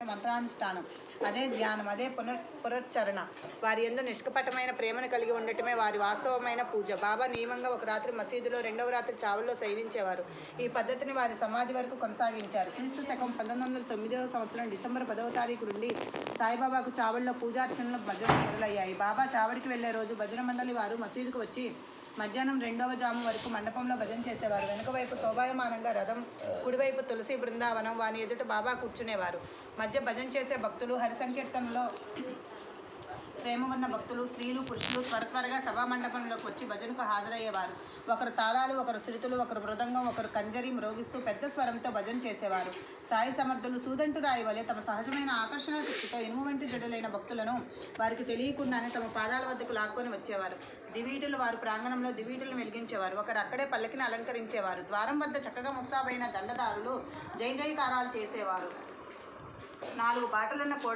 మంత్రానుష్ఠానం అదే ధ్యానం అదే పునర్ పునరుచ్చరణ వారి ఎందు నిష్కపటమైన ప్రేమను కలిగి ఉండటమే వారి వాస్తవమైన పూజ. బాబా నియమంగా ఒక రాత్రి మసీదులో రెండవ రాత్రి చావుల్లో శయనించేవారు. ఈ పద్ధతిని వారి సమాధి వరకు కొనసాగించారు. క్రీస్తు శకం పంతొమ్మిది వందల తొమ్మిదవ సంవత్సరం డిసెంబర్ పదవ తారీఖు నుండి సాయిబాబాకు చావడిలో పూజార్చనలు భజన మొదలయ్యాయి. బాబా చావడికి వెళ్ళే రోజు భజన మండలి వారు మసీదుకు వచ్చి మధ్యాహ్నం రెండవ జాము వరకు మండపంలో భజన చేసేవారు. వెనుక వైపు శోభాయమానంగా రథం కుడివైపు తులసి బృందావనం వాని ఎదుట బాబా కూర్చునేవారు. మధ్య భజన చేసే భక్తులు హరి సంకీర్తనలో ప్రేమ ఉన్న భక్తులు స్త్రీలు పురుషులు త్వర త్వరగా సభామండపంలోకి వచ్చి భజనకు హాజరయ్యేవారు. ఒకరు తాళాలు ఒకరు చిరుతులు ఒకరు మృదంగం ఒకరు కంజరి మ్రోగిస్తూ పెద్ద స్వరంతో భజన చేసేవారు. సాయి సమర్థులు సూదంటు రాయి వలె తమ సహజమైన ఆకర్షణ శక్తితో ఇనుము వంటి జడులైన భక్తులను వారికి తెలియకుండానే తమ పాదాల వద్దకు లాక్కొని వచ్చేవారు. దివీటులు వారు ప్రాంగణంలో దివీటులను వెలిగించేవారు. ఒకరు అక్కడే పల్లకిని అలంకరించేవారు. ద్వారం వద్ద చక్కగా ముస్తాబైన దండదారులు జై జయకారాలు చేసేవారు. నాలుగు పాటలున్న కోళ్ళ